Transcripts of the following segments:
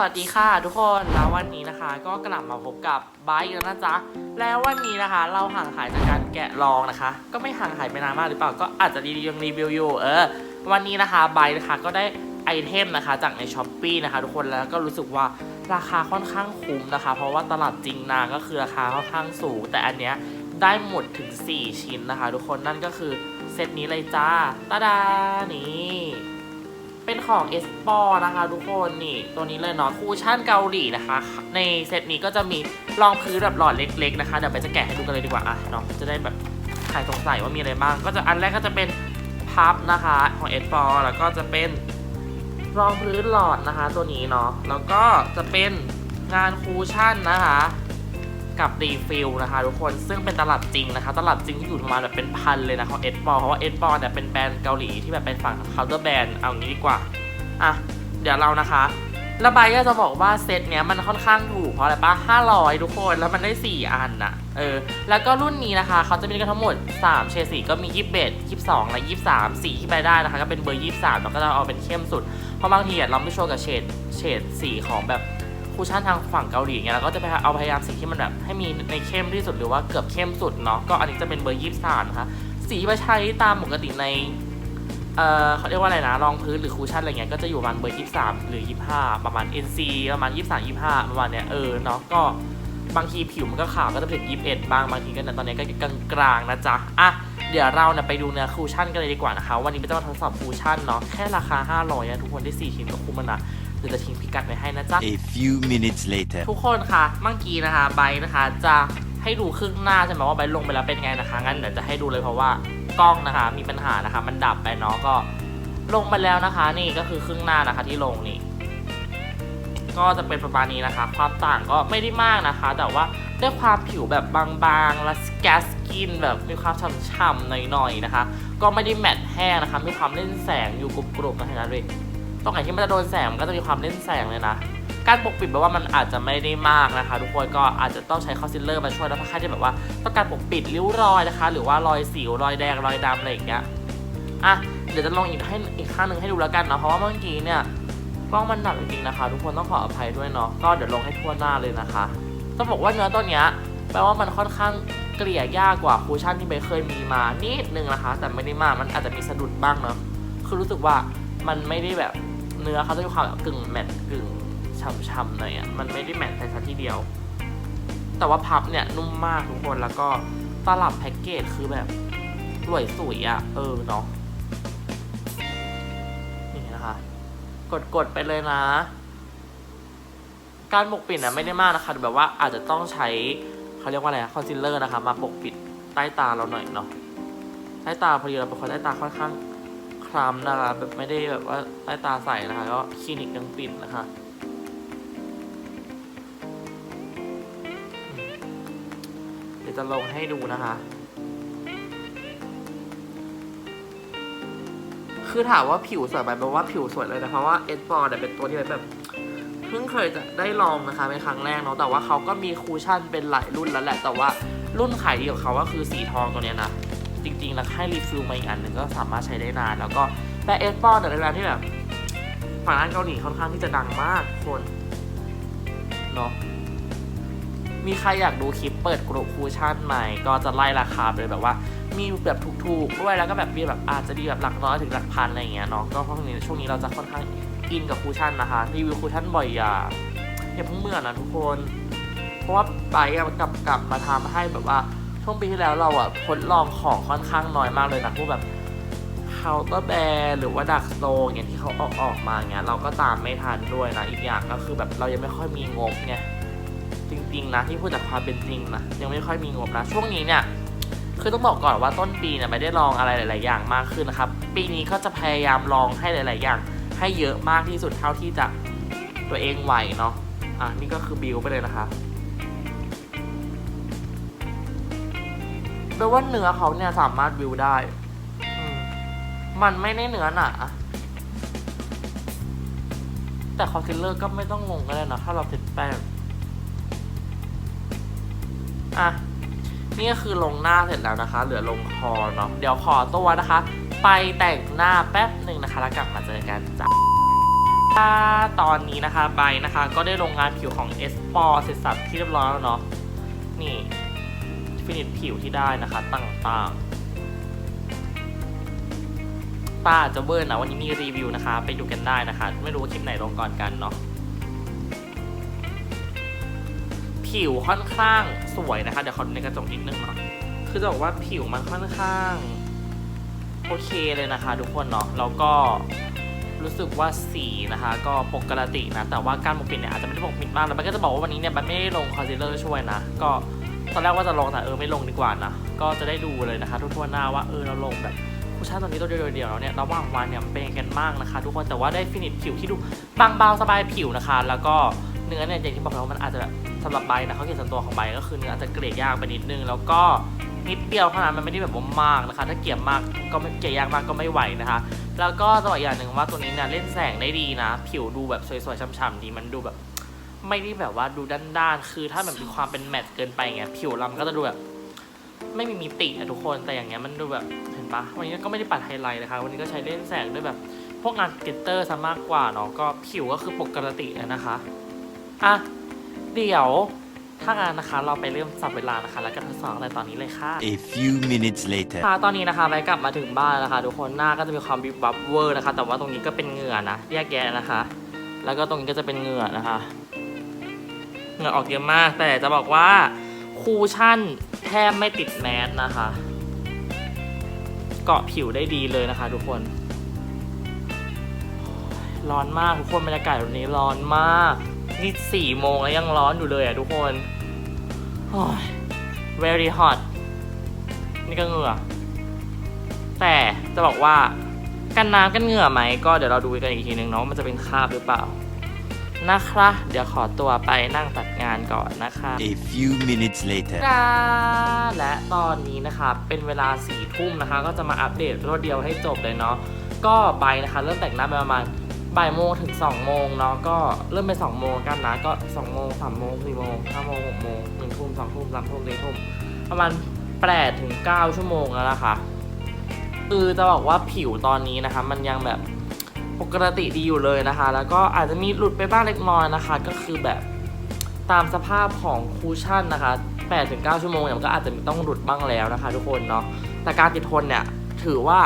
สวัสดีค่ะทุกคนแล้ววันนี้นะคะ ก็กลับมาพบกับไบค์แล้วนะจ๊ะแล้ววันนี้นะคะ เราห่างหายจากการแกะลองนะคะ ก็ไม่ห่างหายไปนานมากหรือเปล่าก็อาจจะรียังรีวิวอยู่เออวันนี้นะคะไบค์นะคะก็ได้ไอเทมนะคะ จากในช้อปปีนะคะทุกคนแล้วก็รู้สึกว่าราคาค่อนข้างคุ้มนะคะ เพราะว่าตลาดจริงนาก็คือราคาค่อนข้างสูง แต่อันเนี้ยได้หมดถึง 4 ชิ้นนะคะ ทุกคนนั่นก็คือเซตนี้เลยจ้าตาดานี่ เป็นของเอสปอร์นะคะทุกคนนี่ตัวนี้เลยเนาะคูชั่นเกาหลีนะคะ ในเซตนี้ก็จะมีรองพื้นแบบหลอดเล็ก ๆนะคะ เดี๋ยวไปจะแกะให้ดูกันเลยดีกว่าอะเนาะจะได้แบบใครสงสัยว่ามีอะไรบ้าง ก็จะอันแรกก็จะเป็นพับนะคะของเอสปอร์แล้วก็จะเป็นรองพื้นหลอดนะคะ ตัวนี้เนาะแล้วก็จะเป็นงานคูชั่นนะคะ กับรีฟิลนะคะทุกคนซึ่งเป็นตลาดจริงนะคะตลาดจริงที่อยู่ประมาณแบบเป็นพันเลยนะของเอสปอร์เพราะว่าเอสปอร์เนี่ยเป็นแบรนด์เกาหลีที่แบบเป็นฝั่งเคาน์เตอร์แบรนด์เอางี้ดีกว่าอะเดี๋ยวเรานะคะระบายก็จะบอกว่าเซตเนี้ยมันค่อนข้างถูกเพราะอะไรปะ500 ทุกคนแล้วมันได้ 4 อันน่ะเออ แล้วก็รุ่นนี้นะคะ เขาจะมีกันทั้งหมด 3 เฉดสีก็มี 21 22 และ 23 สีที่ไปได้นะคะ ก็เป็นเบอร์ 23เราก็จะเอาเป็นเข้มสุด เพราะบางทีเราไม่ชัวร์กับเฉดเฉดสีของแบบ คูชั่นทางฝั่งเกาหลีเงี้ยเราก็จะไปเอาพยายามสีที่มันแบบให้มีในเข้มที่สุดหรือว่าเกือบเข้มสุดเนาะก็อันนี้จะเป็นเบอร์ยี่สิบสามนะคะสีที่ไปใช้ตามปกติในเอ่อเขาเรียกว่าอะไรนะรองพื้นหรือคูชั่นอะไรเงี้ยก็จะอยู่ประมาณเบอร์ยี่สามหรือยี่ห้าประมาณ NC ประมาณยี่สามยี่ห้าประมาณเนี้ยเออเนาะก็บางทีผิวมันก็ขาวก็จะเป็นยี่สิบเอ็ดบางบางทีก็เนี่ยตอนนี้ก็กลางๆนะจ๊ะอะเดี๋ยวเราเนี่ยไปดูเนื้อคูชั่นกันเลยดีกว่านะคะ วันนี้เป็นจะมาทดสอบคูชั่นเนาะแค่ราคา 500นะทุกคนได้สี่ชิ้นก็คุ้มแล้วนะ เดี๋ยวจะทิ้งพิกัดไว้ให้นะจ๊ะ A few minutes later. ทุกคนคะเมื่อกี้นะคะไบร์ทนะคะจะให้ดูครึ่งหน้าใช่ไหมว่าไบร์ทลงไปแล้วเป็นไงนะคะงั้นเดี๋ยวจะให้ดูเลยเพราะว่ากล้องนะคะ มีปัญหานะคะ มันดับไปเนาะก็ลงไปแล้วนะคะ นี่ก็คือครึ่งหน้านะคะที่ลงนี่ ก็จะเป็นประมาณนี้นะคะ ความต่างก็ไม่ได้มากนะคะ แต่ว่าด้วยความผิวแบบบางๆและแกสกินแบบมีความฉ่ำๆหน่อยๆนะคะ ก็ไม่ได้แมตต์แห้งนะคะมีความเล่นแสงอยู่กรุบๆนะเห็นไหมเลย ตรงไหนที่มันจะโดนแสงมันก็จะมีความเล่นแสงเลยนะ การปกปิดแปลว่ามันอาจจะไม่ได้มากนะคะ ทุกคนก็อาจจะต้องใช้คอนซีลเลอร์มาช่วยแล้วถ้าใครที่แบบว่าต้องการปกปิดริ้วรอยนะคะ หรือว่ารอยสิวรอยแดงรอยดำอะไรอย่างเงี้ยอะเดี๋ยวจะลองอีกให้อีกข้างหนึ่งให้ดูแล้วกันเนาะเพราะว่าเมื่อกี้เนี่ยกล้องมันดับจริงๆนะคะ ทุกคนต้องขออภัยด้วยเนาะก็เดี๋ยวลงให้ทั่วหน้าเลยนะคะต้องบอกว่าเนื้อตัวเนี้ยแปลว่ามันค่อนข้างเกลี่ยยากกว่าคูชั่นที่เบเคยมีมานิดนึงนะคะ แต่ไม่ได้มากมันอาจจะมีสะดุดบ้างเนาะคือรู้สึกว่ามันไม่ได้แบบ เนื้อเขาจะมีความแบบกึ่งแมตต์กึ่งช่ำๆหน่อยอะมันไม่ได้แมทในทัทีเดียว แต่ว่าพับเนี่ยนุ่มมากทุกคนแล้วก็ตลับแพ็กเกจคือแบบสวยสวยอะ เออเนาะนี่นะคะ กดกดไปเลยนะ การปกปิดอะไม่ได้มากนะคะแบบว่าอาจจะต้องใช้เขาเรียกว่าอะไรคอนซีลเลอร์นะคะ มาปกปิดใต้ตาเราหน่อยเนาะใต้ตาพอดีเราเป็นคนใต้ตาค่อนข้าง คล้ำนะคะแบบไม่ได้แบบว่าใต้ตาใสนะคะก็คลินิกยังปิดนะคะเดี๋ยวจะลงให้ดูนะคะ คือถามว่าผิวสวยไหมแปลว่าผิวสวยเลยนะเพราะว่าเอสปอร์เนี่ยเป็นตัวที่แบบเพิ่งเคยจะได้ลองนะคะเป็นครั้งแรกเนาะแต่ว่าเขาก็มีคูชั่นเป็นหลายรุ่นแล้วแหละ แต่ว่ารุ่นขายดีของเขาก็คือสีทองตัวเนี้ยนะ จริงๆ แล้วให้รีฟิลมาอีกอันหนึ่งก็สามารถใช้ได้นาน แล้วก็แต่เอสปอร์เนี่ยเป็นแบรนที่แบบฝั่งด้านเกาหลีค่อนข้างที่จะดังมากคนเนาะมีใครอยากดูคลิปเปิดกลุ่มคูชั่นไหม่ก็จะไล่ราคาไปเลยแบบว่า มีแบบถูกๆด้วยแล้วก็แบบมีแบบอาจจะดีแบบหลักร้อยถึงหลักพันอะไรอย่างเงี้ยเนาะก็เพราะนี้ช่วงนี้เราจะค่อนข้างอินกับคูชั่นนะคะรีวิวคูชั่นบ่อยอย่าอย่าเพิ่งเมื่อนะทุกคน เพราะว่าไปกลับกลับมาทำให้แบบว่า ช่วงปีที่แล้วเราอะทดลองของค่อนข้างน้อยมากเลยนะพวกแบบเคาน์เตอร์แบร์หรือว่าดักโตอย่างที่เขาออกออกมาเงี้ยเราก็ตามไม่ทันด้วยนะ อีกอย่างก็คือแบบเรายังไม่ค่อยมีงบไงจริงๆนะที่พูดจากความเป็นจริงนะยังไม่ค่อยมีงบนะ ช่วงนี้เนี่ยคือต้องบอกก่อนว่าต้นปีเนี่ยไม่ได้ลองอะไรหลาย ๆ อย่างมากขึ้นนะครับ ปีนี้ก็จะพยายามลองให้หลาย ๆ อย่าง ให้เยอะมากที่สุดเท่าที่จะตัวเองไหวเนาะอะนี่ก็คือบิวไปเลยนะคะ แปลว่าเนื้อเขาเนี่ยสามารถบิวได้ มันไม่ได้เนื้อหนาแต่คอนซีลเลอร์ก็ไม่ต้องงงก็ได้นะ ถ้าเราเสร็จแป้ง อะ นี่ก็คือลงหน้าเสร็จแล้วนะคะ เหลือลงคอเนาะ เดี๋ยวขอตัวนะคะ ไปแต่งหน้าแป๊บหนึ่งนะคะ แล้วกลับมาเจอกันจ้ะตอนนี้นะคะใบนะคะ ก็ได้ลงงานผิวของ S p o r เสร็จสับที่เรียบร้อยแล้วเนาะนี่ ฟินิชผิวที่ได้นะคะต่างๆป้าอาจะเบิร์นนะวันนี้มีรีวิวนะคะ ไปดูกันได้นะคะ ไม่รู้ว่าคลิปไหนลงก่อนกันเนาะผิวค่อนข้างสวยนะคะ เดี๋ยวขอดูในกระจกนิดนึงเนาะคือจะบอกว่าผิวมันค่อนข้างโอเคเลยนะคะ ทุกคนเนาะแล้วก็รู้สึกว่าสีนะคะก็ปกตินะ แต่ว่าการปกปิดเนี่ยอาจจะไม่ได้ปกปิดมากแล้วมันก็จะบอกว่าวันนี้เนี่ยมันไม่ได้ลงคอนซีลเลอร์ช่วยนะ ก็ ตอนแรกว่าจะลงแต่เออไม่ลงดีกว่านะ ก็จะได้ดูเลยนะคะทุกคนหน้าว่าเออเราลงแบบคุชชั่นตัวนี้ตัวเดียวๆแล้วเนี่ยระหว่างวันเนี่ยเป็นยังกันบ้างนะคะ ทุกคนแต่ว่าได้ฟินิชผิวที่ดูบางเบาสบายผิวนะคะ แล้วก็เนื้อเนี่ยอย่างที่บอกแล้วว่ามันอาจจะแบบสำหรับใบนะเขาเขียนส่วนตัวของใบก็คือเนื้ออาจจะเกลี่ยยากไปนิดนึงแล้วก็นิดเดียวเท่านั้นมันไม่ได้แบบว่ามากนะคะ ถ้าเกลี่ยมากก็ไม่เกลี่ยยากมากก็ไม่ไหวนะคะ แล้วก็ตัวอย่างหนึ่งว่าตัวนี้เนี่ยเล่นแสงได้ดีนะ ผิวดูแบบสวยๆช่ำๆดีมันดูแบบ ไม่ได้แบบว่าดูด้านๆ คือถ้าแบบมีความเป็นแมตต์เกินไปเงี้ยผิวเรามันก็จะดูแบบไม่มีมิติอะทุกคนแต่อย่างเงี้ยมันดูแบบเห็นปะวันนี้ก็ไม่ได้ปัดไฮไลท์นะคะวันนี้ก็ใช้เล่นแสงด้วยแบบ พวกงานกลิตเตอร์ซะมากกว่าเนาะก็ผิวก็คือปกติเลยนะคะอะเดี๋ยวถ้างานนะคะเราไปเริ่มจับเวลานะคะ แล้วก็ทดสอบในตอนนี้เลยค่ะ A few minutes later. ค่ะตอนนี้นะคะไปกลับมาถึงบ้านแล้วนะคะ ทุกคนหน้าก็จะมีความบิบบับเวอร์นะคะ แต่ว่าตรงนี้ก็เป็นเหงื่อนะแยกแยะนะคะ แล้วก็ตรงนี้ก็จะเป็นเหงื่อนะคะ เหงื่อออกเยอะมาก แต่จะบอกว่าคูชั่นแทบไม่ติดแมสนะคะ เกาะผิวได้ดีเลยนะคะ ทุกคน ร้อนมากทุกคนบรรยากาศวันนี้ร้อนมากนี่สี่โมงแล้วยังร้อนอยู่เลยอะทุกคนโอ้ย very hot นี่ก็เหงื่อ แต่จะบอกว่ากันน้ำกันเหงื่อไหมก็เดี๋ยวเราดูกันอีกทีนึงเนาะมันจะเป็นคราบหรือเปล่า นะคะ เดี๋ยวขอตัวไปนั่งตัดงานก่อนนะคะ A few minutes later. จ้าและตอนนี้นะคะเป็นเวลาสี่ทุ่มนะคะ ก็จะมาอัปเดตรวดเดียวให้จบเลยเนาะก็ใบนะคะเริ่มแต่งหน้าไปประมาณบ่ายโมงถึง2โมงเนาะก็เริ่มไป2โมงกันนะก็2โมง3โมง4โมง5โมง6โมง1ทุ่ม2ทุ่ม3ทุ่ม4ทุ่มประมาณ8ถึง9ชั่วโมงแล้วนะคะ คือจะบอกว่าผิวตอนนี้นะคะ มันยังแบบ ปกติดีอยู่เลยนะคะ แล้วก็อาจจะมีหลุดไปบ้างเล็กน้อยนะคะ ก็คือแบบตามสภาพของคูชั่นนะคะ8-9 ชั่วโมงเนี่ยมันก็อาจจะมีต้องหลุดบ้างแล้วนะคะ ทุกคนเนาะแต่การติดทนเนี่ยถือว่า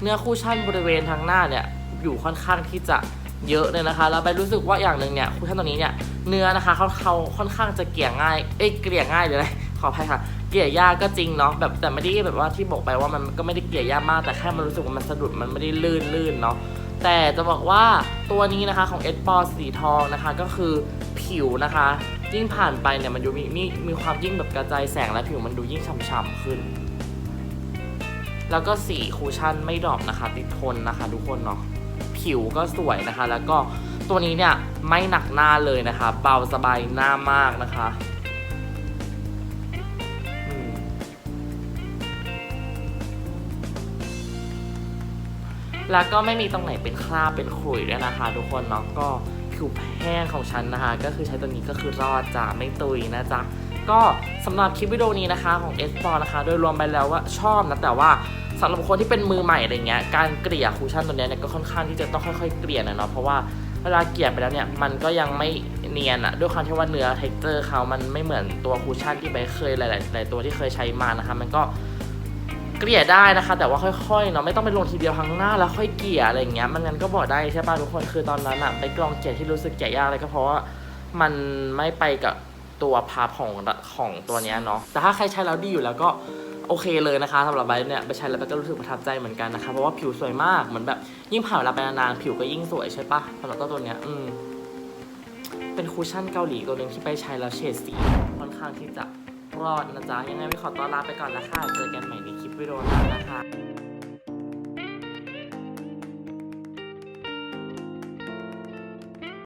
เนื้อคูชั่นบริเวณทางหน้าเนี่ยอยู่ค่อนข้างที่จะเยอะเลยนะคะ แล้วไปรู้สึกว่าอย่างหนึ่งเนี่ยคูชั่นตัวนี้เนี่ยเนื้อนะคะเขาเขาค่อนข้างจะเกลี่ยง่าย เอ้ยเกลี่ยง่ายเลยขออภัยค่ะ เกลี่ยยากก็จริงเนาะแบบแต่ไม่ได้แบบว่าที่บอกไปว่ามันก็ไม่ได้เกลี่ยยากมากแต่แค่มันรู้สึกว่ามันสะดุดมันไม่ได้ลื่นลื่นเนาะ แต่จะบอกว่าตัวนี้นะคะของเอสปอร์สีทองนะคะก็คือผิวนะคะ ยิ่งผ่านไปเนี่ยมันดูมีมีมีความยิ่งแบบกระจายแสงและผิวมันดูยิ่งฉ่ำๆขึ้น แล้วก็สีคูชั่นไม่ดรอปนะคะ ติดทนนะคะ ทุกคนเนาะผิวก็สวยนะคะ แล้วก็ตัวนี้เนี่ยไม่หนักหน้าเลยนะคะ เบาสบายหน้ามากนะคะ แล้วก็ไม่มีตรงไหนเป็นคราบเป็นขุยด้วยนะคะ ทุกคนเนาะก็ผิวแห้งของฉันนะคะ ก็คือใช้ตัวนี้ก็คือรอดจ้ะไม่ตุยนะจ๊ะก็สำหรับคลิปวิดีโอนี้นะคะของ S อนะคะ โดยรวมไปแล้วว่าชอบนะแต่ว่าสำหรับคนที่เป็นมือใหม่อะไรเงี้ยการเกลี่ยคูชั่นตัวเนี้ยเนี่ยก็ค่อนข้างที่จะต้องค่อยๆเกลี่ยนะเนาะเพราะว่าเวลาเกลี่ยไปแล้วเนี่ยมันก็ยังไม่เนียนอะด้วยความที่ว่าเนื้อเท็กเจอร์เขามันไม่เหมือนตัวคูชั่นที่ไปเคยหลายๆหลายตัวที่เคยใช้มานะคะ มันก็ เกลี่ยได้นะคะ แต่ว่าค่อยๆเนาะไม่ต้องไปลงทีเดียวทั้งหน้าแล้วค่อยเกลี่ยอะไรอย่างเงี้ยมันงั้นก็บอกได้ใช่ป่ะทุกคนคือตอนนั้นอะไปกลองเกลี่ยที่รู้สึกเกลี่ยยากเลยก็เพราะว่ามันไม่ไปกับตัวพาร์ทของของตัวเนี้ยเนาะแต่ถ้าใครใช้แล้วดีอยู่แล้วก็โอเคเลยนะคะสำหรับไบเนี่ยไปใช้แล้วก็รู้สึกประทับใจเหมือนกันนะคะเพราะว่าผิวสวยมากเหมือนแบบยิ่งผ่านเวลาไปนานๆผิวก็ยิ่งสวยใช่ปะสำหรับตัวเนี้ยอืมเป็นคุชชั่นเกาหลีตัวหนึ่งที่ไปใช้แล้วเฉดสีค่อนข้างที่จะ รอดนะจ๊ะ ยังไงไม่ขอต้อนรับไปก่อนละค่ะ เจอกันใหม่ในคลิปวิดีโอหน้านะคะ